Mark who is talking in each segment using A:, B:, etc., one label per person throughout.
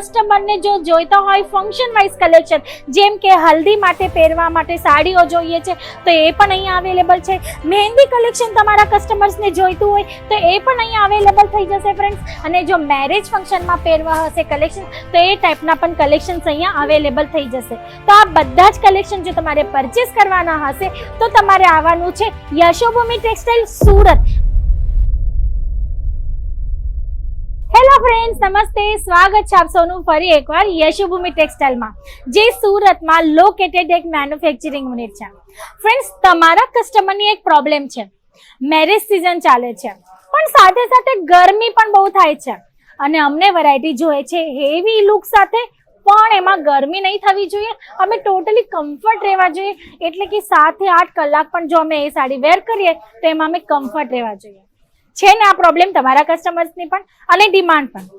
A: કસ્ટમરને જો જોઈતા હોય ફંક્શન વાઇઝ કલેક્શન જેમ કે હલ્દી માટે પહેરવા માટે સાડીઓ જોઈએ છે, તો એ પણ અહીંયા અવેલેબલ છે. મહેંદી કલેક્શન તમારા કસ્ટમર્સને જોઈતું હોય, તો એ પણ અહીંયા અવેલેબલ થઈ જશે ફ્રેન્ડ્સ અને જો મેરેજ ફંક્શનમાં પહેરવા હશે કલેક્શન તો એ ટાઈપના પણ કલેક્શન્સ અહીંયા અવેલેબલ થઈ જશે. તો આ બધા જ કલેક્શન જો તમારે પરચેસ કરવાના હશે, તો તમારે આવવાનું છે યશોભૂમિ ટેક્સટાઇલ સુરત. ફ્રેન્ડ્સ નમસ્તે, સ્વાગત છે આપ સૌનું ફરી એકવાર યશુભૂમિ ટેક્સટાઇલમાં, જે સુરતમાં લોકેટેડ એક મેન્યુફેક્ચરિંગ યુનિટ છે. ફ્રેન્ડ્સ તમારા કસ્ટમરની એક પ્રોબ્લેમ છે. મેરેજ સિઝન ચાલે છે. પણ સાથે સાથે ગરમી પણ બહુ થાય છે. અને અમને વેરાયટી જોઈએ છે હેવી લુક સાથે પણ એમાં ગરમી નહીં થવી જોઈએ. અમે ટોટલી કમ્ફર્ટ રહેવા જોઈએ. એટલે કે સાતથી આઠ કલાક પણ જો અમે એ સાડી વેર કરીએ, તો એમાં અમે કમ્ફર્ટ રહેવા જોઈએ. છે ને આ પ્રોબ્લેમ તમારા કસ્ટમર્સની પણ અને ડિમાન્ડ પણ.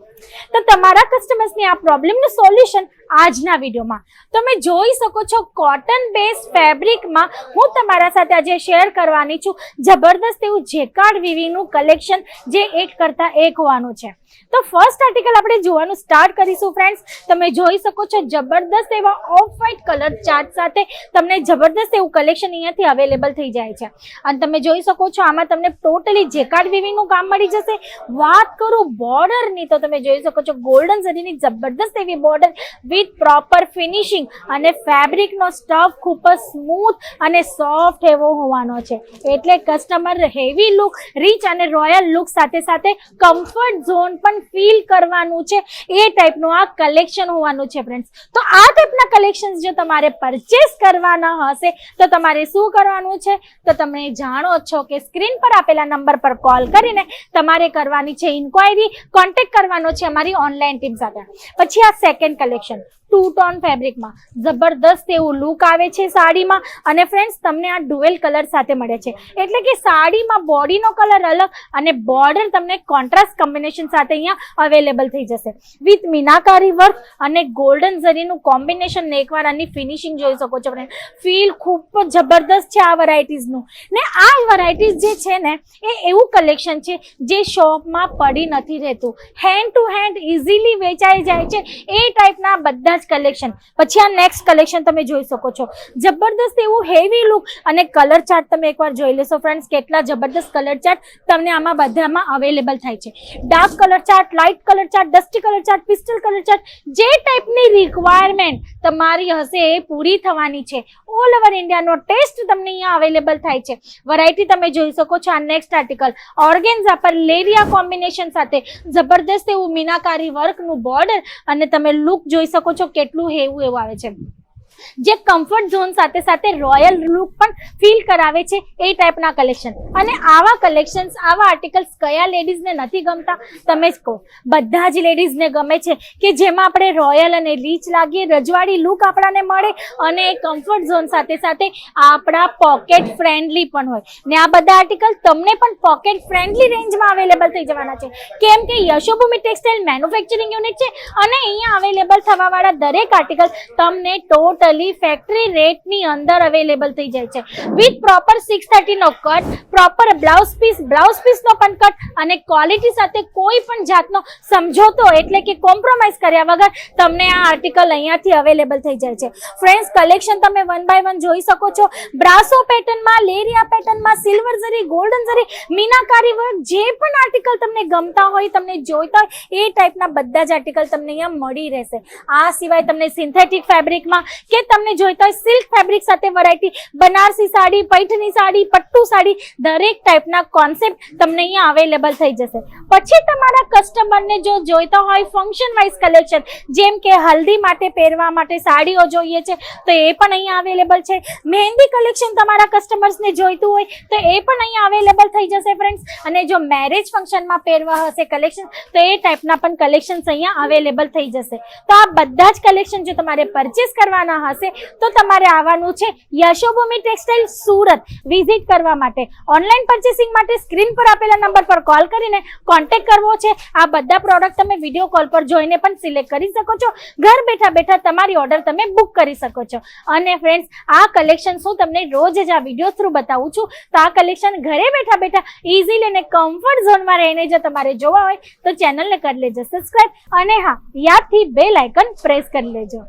A: તો તમારા કસ્ટમર્સની આ પ્રોબ્લેમનું સોલ્યુશન આજના વિડીયોમાં. તમે જોઈ શકો છો કોટન બેઝ ફેબ્રિકમાં હું તમારા સાથે આજે શેર કરવાની છું. જબરદસ્ત એવું જેકાર્ડ વિવીનું કલેક્શન જે એક કરતાં એક હોવાનું છે. તો ફર્સ્ટ આર્ટિકલ આપણે જોવાનું સ્ટાર્ટ કરીશું ફ્રેન્ડ્સ તમે જોઈ શકો છો જબરદસ્ત એવા ઓફ વ્હાઇટ કલર ચાર્ટ સાથે તમને જબરદસ્ત એવું કલેક્શન અહીંયાથી અવેલેબલ થઈ જાય છે. અને તમે જોઈ શકો છો આમાં તમને ટોટલી જેકાર્ડ વિવીનું કામ મળી જશે. વાત કરું બોર્ડરની તો તમે જોઈ શકો છો ગોલ્ડન સરીની જબરદસ્ત એવી બોર્ડર વિથ પ્રોપર ફિનિશિંગ અને ફેબ્રિકનો સ્ટફ ખૂબ જ સ્મૂથ અને સોફ્ટ એવો હોવાનો છે. એટલે કસ્ટમર હેવી લુક રીચ અને રોયલ લુક સાથે સાથે કમ્ફર્ટ ઝોન પણ ફીલ કરવાનું છે. એ ટાઈપનું આ કલેક્શન હોવાનું છે ફ્રેન્ડ્સ તો આ ટાઈપના કલેક્શન્સ જો તમારે પરચેસ કરવાના હશે, તો તમારે શું કરવાનું છે? તો તમે જાણો છો કે સ્ક્રીન પર આપેલા નંબર પર કોલ કરીને તમારે કરવાની છે ઇન્ક્વાયરી કોન્ટેક્ટ કરવાનો છે અમારી ઓનલાઈન ટીમ સાથે. પછી આ સેકન્ડ કલેક્શન ટુ ટોન ફેબ્રિકમાં જબરદસ્ત એવું લુક આવે છે સાડીમાં અને ફ્રેન્ડ્સ તમને આ ડુએલ કલર સાથે મળે છે. એટલે કે સાડીમાં બોડીનો કલર અલગ અને બોર્ડર તમને કોન્ટ્રાસ્ટ કોમ્બિનેશન સાથે અહીંયા અવેલેબલ થઈ જશે. વિથ મીનાકારી વર્ક અને ગોલ્ડન ઝરીનું કોમ્બિનેશન ને એકવાર આની ફિનિશિંગ જોઈ શકો છો ફ્રેન્ડ ફીલ ખૂબ જબરદસ્ત છે આ વેરાયટીઝનું ને. આ વેરાયટીઝ જે છે ને, એ એવું કલેક્શન છે જે શોપમાં પડી નથી રહેતું. હેન્ડ ટુ હેન્ડ ઇઝીલી વેચાઈ જાય છે એ ટાઈપના બધા જ કલેક્શન પછી આ નેક્સ્ટ કલેક્શન તમે જોઈ શકો છો. જબરદસ્ત એવું હેવી લુક અને કલર ચાર્ટ તમે એકવાર જોઈ લેશો ફ્રેન્ડ્સ કેટલા જબરદસ્ત કલર ચાર્ટ તમને આમાં બધામાં અવેલેબલ થાય છે. Dark colour chart light colour chart dusty colour chart pastel colour chart જે ટાઈપની રિક્વાયરમેન્ટ તમારી હશે એ પૂરી થવાની છે. ઓલ ઓવર ઇન્ડિયાનો ટેસ્ટ તમને અહીંયા અવેલેબલ થાય છે. વેરાયટી તમે જોઈ શકો છો આ નેક્સ્ટ આર્ટિકલ ઓર્ગેન્ઝા પર લેરિયા કોમ્બિનેશન સાથે જબરદસ્ત એવું મીનાકારી વર્કનું બોર્ડર અને તમે લુક જોઈ શકો છો કેટલું હેવું એવું આવે છે. જે કમ્ફર્ટ ઝોન સાથે સાથે રોયલ લુક પણ ફીલ કરાવે છે એ ટાઈપના કલેક્શન અને આવા કલેક્શન્સ આવા આર્ટિકલ્સ કયા લેડીઝને નથી ગમતા? તમે જ કહો. બધા જ લેડીઝને ગમે છે કે જેમાં આપણે રોયલ અને રીચ લાગીએ, રજવાડી લુક આપણાને મળે અને કમ્ફર્ટ ઝોન સાથે સાથે આપણા પોકેટ ફ્રેન્ડલી પણ હોય. ને આ બધા આર્ટિકલ તમને પણ પોકેટ ફ્રેન્ડલી રેન્જમાં અવેલેબલ થઈ જવાના છે. કેમ કે યશોભૂમિ ટેક્સટાઇલ મેન્યુફેક્ચરિંગ યુનિટ છે અને અહીંયા અવેલેબલ થવાવાળા દરેક આર્ટિકલ તમને ટોટલી ફેક્ટરી રેટની અંદર અવેલેબલ થઈ જાય છે. With proper six થર્ટીનો cut proper blouse piece blouse પીસનો પણ કટ અને ક્વોલિટી સાથે કોઈ પણ જાતનો સમજોતો એટલે કે કોમ્પ્રોમાઇઝ કર્યા વગર તમને આ આર્ટિકલ અહીંયાથી અવેલેબલ થઈ જાય છે. ફ્રેન્ડ્સ કલેક્શન તમે વન બાય વન જોઈ શકો છો. બ્રાસો પેટર્નમાં લેરિયા પેટર્નમાં સિલ્વર ઝરી ગોલ્ડન ઝરી મીનાકારી વર્ક જે પણ આર્ટિકલ તમને ગમતા હોય, તમને જોઈતા હોય, એ ટાઈપના બધા જ આર્ટિકલ તમને અહીંયા મળી રહેશે. આ સિવાય તમને સિન્થેટિક ફેબ્રિકમાં કે તમને જોઈતા હોય સિલ્ક ફેબ્રિક સાથે વેરાયટી બનારસી સાડી, પૈઠની સાડી, પટ્ટુ સાડી, દરેક ટાઈપના કોન્સેપ્ટ તમને અહીંયા અવેલેબલ થઈ જશે. પછી તમારા કસ્ટમરને જો જોઈતા હોય ફંક્શન વાઇઝ કલેક્શન જેમ કે હલ્દી માટે પહેરવા માટે સાડીઓ જોઈએ છે, તો એ પણ અહીંયા અવેલેબલ છે. મહેંદી કલેક્શન તમારા કસ્ટમર્સને જોઈતું હોય, તો એ પણ અહીંયા અવેલેબલ થઈ જશે ફ્રેન્ડ્સ અને જો મેરેજ ફંક્શનમાં પહેરવા હશે કલેક્શન તો એ ટાઈપના પણ કલેક્શન્સ અહીંયા અવેલેબલ થઈ જશે. તો આ બધા જ કલેક્શન જો તમારે પરચેસ કરવાના હશે તો તમારે આવવાનું છે યશોભૂમિ ટેક્સટાઇલ સુરત. વિઝિટ કરવા માટે. ઓનલાઈન પરચેસિંગ માટે સ્ક્રીન પર આપેલા નંબર પર કોલ કરીને કોન્ટેક્ટ કરવો છે. આ બધા પ્રોડક્ટ તમે વીડિયો કોલ પર જોઈને પણ સિલેક્ટ કરી શકો છો. ઘર બેઠા બેઠા તમારી ઓર્ડર તમે બુક કરી શકો છો. અને ફ્રેન્ડ્સ આ કલેક્શન હું તમને રોજ જ આ વીડિયો થ્રુ બતાવું છું. તો આ કલેક્શન ઘરે બેઠા બેઠા ઇઝીલી અને કમ્ફર્ટ ઝોનમાં રહીને જો તમારે જોવા હોય તો ચેનલને કરી લેજો. સબસ્ક્રાઈબ અને હા, યાદથી બે લાઇકન પ્રેસ કરી લેજો.